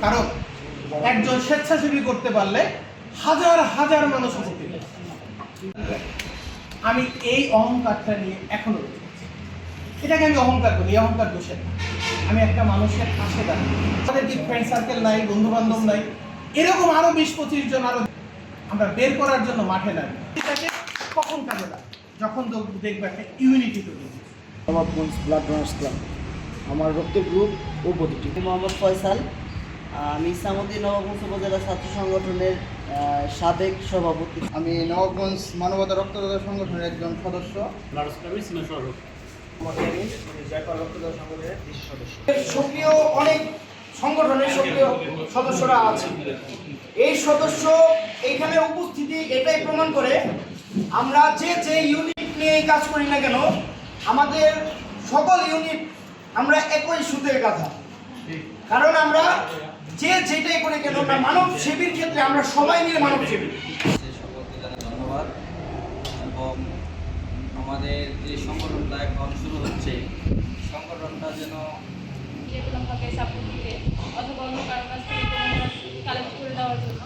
কারণ একজন স্বেচ্ছাসেবী করতে পারলে হাজার হাজার মানুষ উপকৃত আমি এই অহংকারটা নিয়ে এখনও রয়েছি এটাকে আমি অহংকার করি অহংকার দোষের না। আমি একটা মানুষের পাশে দাঁড়িয়ে আমাদের কি ফ্রেন্ড সার্কেল নাই বন্ধু বান্ধব নাই? এরকম আরও বিশ পঁচিশ জন আরও আমরা বের করার জন্য মাঠে নামি এটাকে কখন কাজে যখন তো- দেখবে একটা ইউনিটি তৈরি। নবাবগঞ্জ ব্লাড ডোনার্স ক্লাব আমার রক্তের গ্রুপ ও প্রতিটি। মোহাম্মদ ফয়সাল আমি ইসলামুদ্দিন নবাবগঞ্জ উপজেলা ছাত্র সংগঠনের সাবেক সভাপতি। আমি নবাবগঞ্জ মানবতা রক্তদাতা সংগঠনের একজন সদস্য। সক্রিয় অনেক সংগঠনের সক্রিয় সদস্যরা আছে এই সদস্য এইখানে উপস্থিতি এটাই প্রমাণ করে আমরা যে যে ইউনিট নিয়ে কাজ করি না কেন আমাদের সকল ইউনিট আমরা একই সুতের গাথা কারণ আমরা যে যেটাই করে কেন না মানব সেবীর ক্ষেত্রে আমরা সবাই মিলে মানব সেবী। ধন্যবাদ। এবং আমাদের যে সংগঠনটা এখন শুরু হচ্ছে সংগঠনটা যেন যে কোনো ভাবে সাপোর্ট দিতে অথবা অন্য কারও কাছ থেকে কালেক্ট করে দেওয়ার জন্য।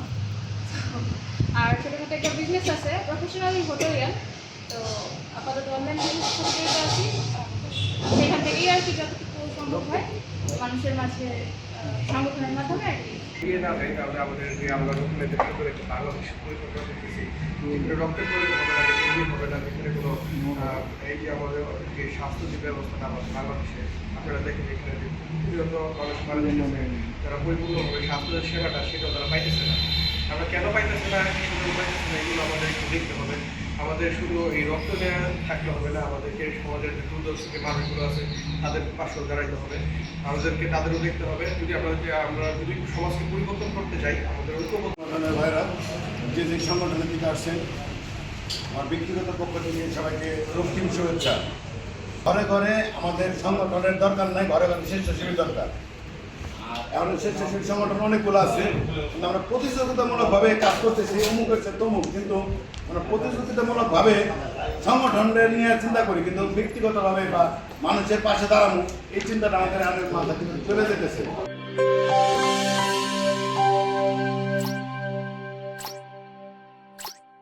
আর ছোটোখাটো একটা বিজনেস আছে প্রফেশনালি হোটেলিয়ান তো আপাতত অনলাইন বিজনেস করতে আছি। সেখান থেকেই আর কি যতটুকু সম্ভব হয়। মানুষের মাঝে সংগঠনের মাধ্যমে আর কি। আমরা এই যে আমাদের যে স্বাস্থ্য যে ব্যবস্থাটা আমাদের আপনারা দেখেন এখানে তারা স্বাস্থ্য সেবাটা তারা পাইতেছে না। আমরা কেন পাইতেছে না পাইতেছে না, এগুলো আমাদের একটু দেখতে হবে। আমাদের শুধু এই রক্ত দেওয়া থাকলে হবে না, আমাদেরকে সমাজের যে দুর্দর্শী মানুষগুলো আছে, তাদের পাশেও দাঁড়াইতে হবে। আমাদেরকে তাদেরও দেখতে হবে। যদি আমরা যে আমরা যদি সমাজকে পরিবর্তন করতে চাই, আমাদের ঐক্যবদ্ধ ভাইরা, যে যে সংগঠনের দিকে আসছেন, আমার ব্যক্তিগত পক্ষ থেকে সবাইকে রক্তিম শুভেচ্ছা। ঘরে ঘরে আমাদের সংগঠনের দরকার নাই, ঘরে ঘরে স্বেচ্ছাসেবী দরকার। এখন স্বেচ্ছাসেবী সংগঠন অনেকগুলো আছে, কিন্তু আমরা প্রতিযোগিতামূলকভাবে কাজ করতেছি অমুক হচ্ছে তমুক, কিন্তু আমরা প্রতিযোগিতামূলকভাবে সংগঠনের নিয়ে চিন্তা করি, কিন্তু ব্যক্তিগতভাবে বা মানুষের পাশে দাঁড়ানো, এই চিন্তাটা আমাদের আমাদের মাথা কিন্তু চলে যেতেছে।